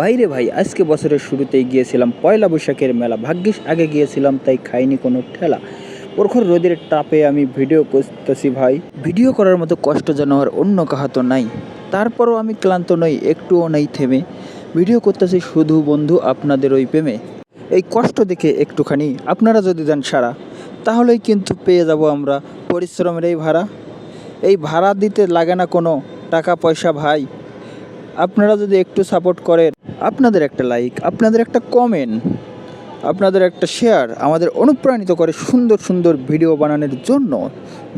বাইরে ভাই, আজকে বছরের শুরুতেই গিয়েছিলাম পয়লা বৈশাখের মেলা। ভাগ্যিস আগে গিয়েছিলাম, তাই খাইনি কোনো ঠেলা। প্রখর রোদের টাপে আমি ভিডিও করতেছি ভাই। ভিডিও করার মতো কষ্ট যেন আর অন্য কাহাতো নাই। তারপরও আমি ক্লান্ত নই, একটুও নেই থেমে। ভিডিও করতেছি শুধু বন্ধু আপনাদের ওই প্রেমে। এই কষ্ট দেখে একটুখানি আপনারা যদি দেন সারা তাহলেই কিন্তু পেয়ে যাব আমরা পরিশ্রমের এই ভাড়া। এই ভাড়া দিতে লাগে না কোনো টাকা পয়সা ভাই। আপনারা যদি একটু সাপোর্ট করেন। আপনাদের একটা লাইক আপনাদের একটা কমেন্ট আপনাদের একটা শেয়ার আমাদের অনুপ্রাণিত করে সুন্দর সুন্দর ভিডিও বানানোর জন্য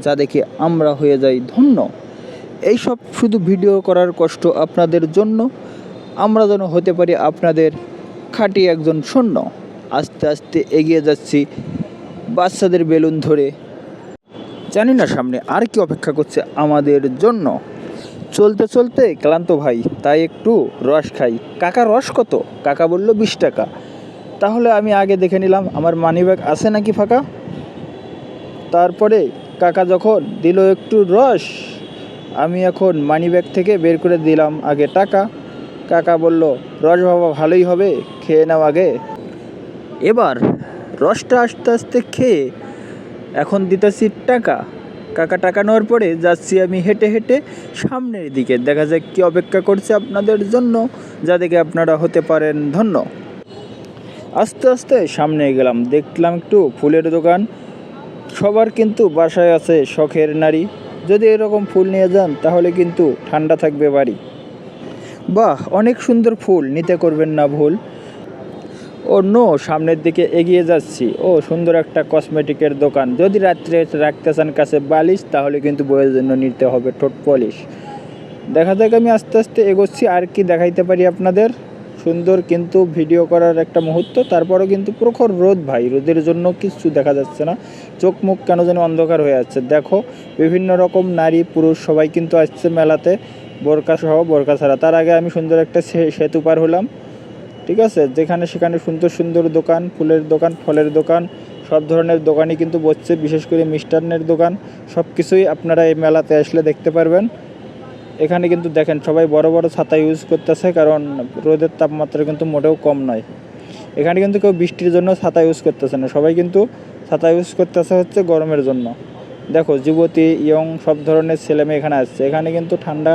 যা দেখে আমরা হয়ে যাই ধন্য। এই সব শুধু ভিডিও করার কষ্ট আপনাদের জন্য, আমরা যেন হতে পারি আপনাদের খাঁটি একজন শূন্য আস্তে আস্তে এগিয়ে যাচ্ছি বাচ্চাদের বেলুন ধরে। জানি না সামনে আর কি অপেক্ষা করছে আমাদের জন্য। চলতে চলতে ক্লান্ত ভাই, তাই একটু রস খাই। কাকা রস কত? কাকা বলল বিশ টাকা। তাহলে আমি আগে দেখে নিলাম, আমার মানিব্যাগ আছে নাকি ফাঁকা? তারপরে কাকা যখন দিল একটু রস, আমি এখন মানিব্যাগ থেকে বের করে দিলাম আগে টাকা। কাকা বলল, রস বাবা, ভালোই হবে, খেয়ে নাও আগে। এবার রসটা আস্তে আস্তে খেয়ে এখন দিতেছি টাকা। কাকা টাকা নেওয়ার পরে যাচ্ছি আমি হেঁটে হেঁটে সামনের দিকে। দেখা যাক কি অপেক্ষা করছে আপনাদের জন্য, যা দেখে আপনারা হতে পারেন ধন্য। আস্তে আস্তে সামনে গেলাম, দেখলাম একটু ফুলের দোকান। সবার কিন্তু বাসায় আছে শখের নারী। যদি এরকম ফুল নিয়ে যান, তাহলে কিন্তু ঠান্ডা থাকবে বাড়ি। বাহ, অনেক সুন্দর ফুল, নিতে করবেন না ভুল। ও নো, সামনের দিকে এগিয়ে যাচ্ছি। ও, সুন্দর একটা কসমেটিকের দোকান। যদি রাত্রে রাখতে চান কাছে বালিশ, তাহলে কিন্তু বইয়ের জন্য নিতে হবে ঠোঁট পলিশ। দেখা যাক আমি আস্তে আস্তে এগোচ্ছি, আর কি দেখাইতে পারি আপনাদের। সুন্দর কিন্তু ভিডিও করার একটা মুহূর্ত, তারপরেও কিন্তু প্রখর রোদ ভাই, রোদের জন্য কিছু দেখা যাচ্ছে না। চোখ মুখ কেন যেন অন্ধকার হয়ে যাচ্ছে দেখো, বিভিন্ন রকম নারী, পুরুষ সবাই কিন্তু আসছে মেলাতে, বোরকা সহ বোরকা ছাড়া। তার আগে আমি সুন্দর একটা সেতু পার হলাম। ঠিক আছে? যেখানে সেখানে সুন্দর সুন্দর দোকান, ফুলের দোকান, ফলের দোকান, সব ধরনের দোকানই কিন্তু বসছে, বিশেষ করে মিষ্টান্নের দোকান সব কিছুই আপনারা এই মেলাতে আসলে দেখতে পারবেন। এখানে কিন্তু দেখেন, সবাই বড় বড় ছাতা ইউজ করতেছে, কারণ রোদের তাপমাত্রা কিন্তু মোটেও কম নয়। এখানে কিন্তু কেউ বৃষ্টির জন্য ছাতা ইউজ করতেছে না, সবাই কিন্তু ছাতা ইউজ করতেছে হচ্ছে গরমের জন্য। দেখো, যুবতী, ইয়ং, সব ধরনের ছেলেমেয়ে এখানে আসছে। এখানে কিন্তু ঠান্ডা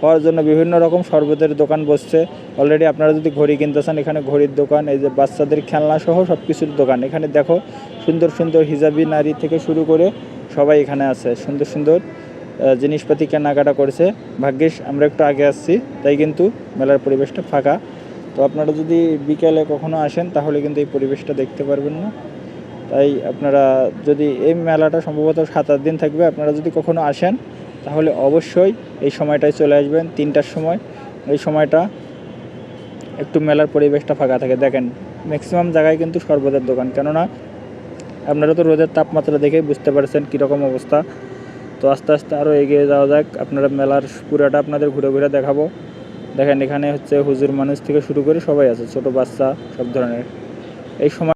হওয়ার জন্য বিভিন্ন রকম শরবতের দোকান বসছে। অলরেডি আপনারা যদি ঘড়ি কিনতে চান, এখানে ঘড়ির দোকান, এই যে বাচ্চাদের খেলনা সহ সব কিছুর দোকান। এখানে দেখো, সুন্দর সুন্দর হিজাবি নারী থেকে শুরু করে সবাই এখানে আছে। সুন্দর সুন্দর জিনিসপাতি কেনাকাটা করেছে। ভাগ্যিস, আমরা একটু আগে আসছি, তাই কিন্তু মেলার পরিবেশটা ফাঁকা। তো আপনারা যদি বিকেলে কখনো আসেন, তাহলে কিন্তু এই পরিবেশটা দেখতে পারবেন না। তাই আপনারা যদি এই মেলাটা সম্ভবত সাত আট দিন থাকবে, আপনারা যদি কখনো আসেন তাহলে অবশ্যই এই সময়টায় চলে আসবেন, তিনটার সময়। এই সময়টা একটু মেলার পরিবেশটা ফাঁকা থাকে। দেখেন ম্যাক্সিমাম জায়গায় কিন্তু শরবতের দোকান। কেননা আপনারা তো রোদের তাপমাত্রা দেখেই বুঝতে পারছেন কীরকম অবস্থা। তো আস্তে আস্তে আরও এগিয়ে যাওয়া যাক। আপনারা মেলার পুরাটা আপনাদের ঘুরে ঘুরে দেখাবো। দেখেন, এখানে হচ্ছে হুজুর মানুষ থেকে শুরু করে সবাই আছে, ছোট বাচ্চা, সব ধরনের। এই সময়